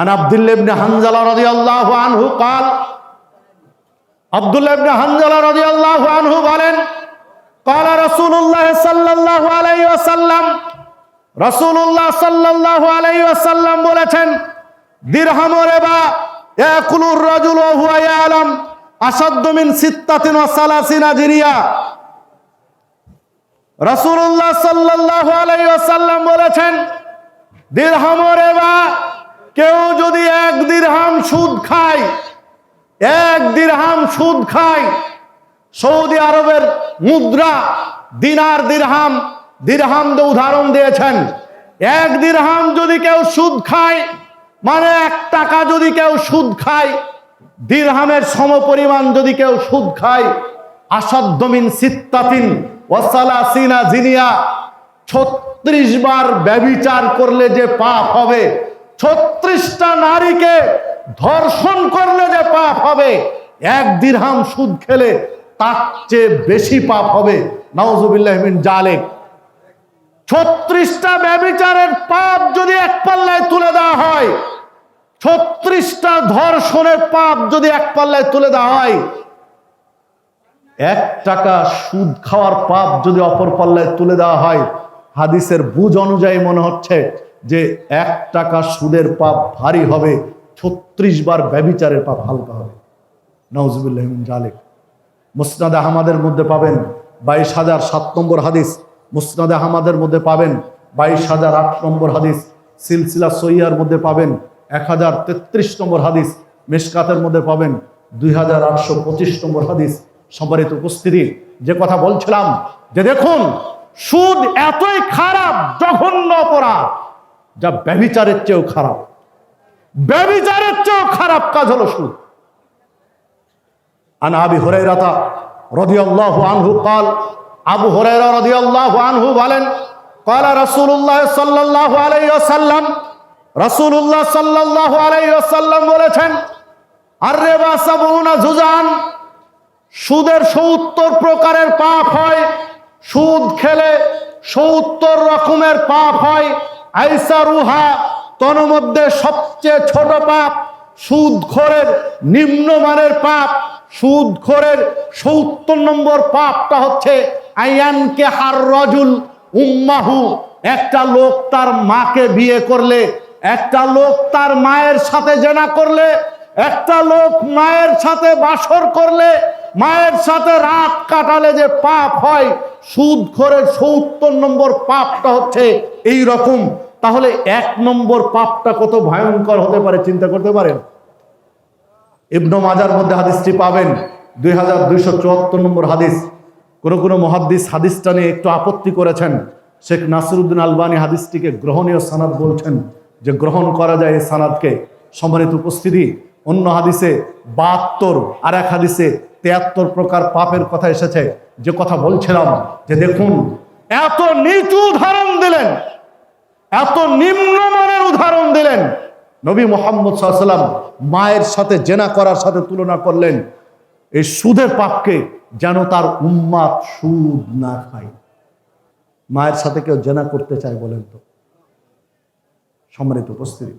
عن عبد الله بن حنزلة رضي الله عنه قال عبد الله بن حنزلة رضي الله عنه বলেন قال رسول الله صلى الله عليه وسلم رسول الله صلى الله عليه وسلم বলেছেন দিরহাম রিবা ইয়াকুলুর রাজুল ওয়া হুয়া ইয়ালাম আসাদ্দু মিন সিত্তাতিন ওয়া সালাসিনা জিরিয়া রাসূলুল্লাহ সাল্লাল্লাহু আলাইহি ওয়াসাল্লাম বলেছেন দিরহাম রিবা কেউ যদি এক দিরহাম সুদ খায়, এক দিরহাম সুদ খায়, সৌদি আরবের মুদ্রা দিনার দিরহাম দিরহাম দিয়ে উদাহরণ দিয়েছেন। এক দিরহাম যদি কেউ সুদ খায় মানে এক টাকা যদি কেউ সুদ খায়, দিরহামের সমপরিমাণ যদি কেউ সুদ খায় আসাদ্দমিন সিত্তাতিন ওয়াসালাসিনা জিনিয়া, ছত্রিশ বার ব্যবিচার করলে যে পাপ হবে ছত্রিশটা নারীকে ধর্ষণ করলে যে পাপ হবে, এক দিরহাম সুদ খেলে তার চেয়ে বেশি পাপ হবে। নওজুবিল্লাহ মিন জালেক। ছত্রিশটা ব্যবিচারের পাপ যদি এক পাল্লায় তুলে দেওয়া হয়, ছত্রিশটা ধর্ষণের পাপ যদি এক পাল্লায় তুলে দেওয়া হয়, এক টাকা সুদ খাওয়ার পাপ যদি অপর পাল্লায় তুলে দেওয়া হয়, হাদিসের বুঝ অনুযায়ী মনে হচ্ছে যে এক টাকা সুদের পাপ ভারী হবে, ছত্রিশ বার ব্যবিচারের পাপ হালকা হবে। নওজুবিল্লাহ মিন জালেক মুসনাদ আহমাদের মধ্যে পাবেন বাইশ হাজার সাত নম্বর হাদিস। মুসনাদ আহমাদের মধ্যে পাবেন বাইশ হাজার আট নম্বর হাদিস। সিলসিলা সইয়ার মধ্যে পাবেন এক হাজার তেত্রিশ নম্বর হাদিস। মেশকাতের মধ্যে পাবেন দুই হাজার আটশো পঁচিশ নম্বর হাদিস। সম্মানিত উপস্থিতি, যে কথা বলছিলাম, যে দেখুন, সুদ এতই খারাপ, জঘন্য অপরাধ। যা ব্যবিচারের চেয়েও খারাপ ব্যবিচারের চেয়েও খারাপ কাজ হলো সুদ عن ابي هريره رضي الله عنه قال আবু হুরায়রা রাদিয়াল্লাহু আনহু বলেন قال رسول الله صلى الله عليه وسلم রাসূলুল্লাহ সাল্লাল্লাহু আলাইহি ওয়াসাল্লাম বলেছেন আর রিবা সাবুনা জুজান সুদের 70 প্রকারের পাপ হয় সুদ খেলে 70 রকমের পাপ হয় আইসা রুহা তন্মধ্যে সবচেয়ে ছোট পাপ সুদখোরের নিম্নমানের পাপ সুদখোরের সত্তর নম্বর পাপটা হচ্ছে আয়ানকে হার রজুল উম্মাহু। একটা লোক তার মাকে বিয়ে করলে, একটা লোক তার মায়ের সাথে জেনা করলে, একটা লোক মায়ের সাথে বাসর করলে মায়ের সাথে রাত কাটালে যে পাপ হয়, সুদখোরের সত্তর নম্বর পাপটা হচ্ছে এই রকম তাহলে এক নম্বর পাপটা কত ভয়ঙ্কর হতে পারে, চিন্তা করতে পারেন? ইবনু মাজার মধ্যে হাদিসটি পাবেন, দুই হাজার দুইশো চুয়াত্তর নম্বর হাদিস। কোনো কোনো মহাদিস হাদিসটা নিয়ে একটু আপত্তি করেছেন। শেখ নাসিরুদ্দিন আলবানী হাদিসটিকে গ্রহণীয় সানাদ বলছেন যে গ্রহণ করা যায় এই সানাদকে। সম্মানিত উপস্থিতি, অন্য হাদিসে বাহাত্তর আর এক হাদিসে তেয়াত্তর প্রকার পাপের কথা এসেছে, যে কথা বলছিলাম, যে দেখুন, এত নিচু উদাহরণ দিলেন, এত নিম্নমানের উদাহরণ দিলেন। নবী মোহাম্মদ সাল্লাম মায়ের সাথে জেনা করার সাথে তুলনা করলেন, এই সুদের পাপকে যেন তার উম্মাদ সুদ না খায়। মায়ের সাথে কেউ জেনা করতে চায় বলেন তো? সম্মানিত উপস্থিতি।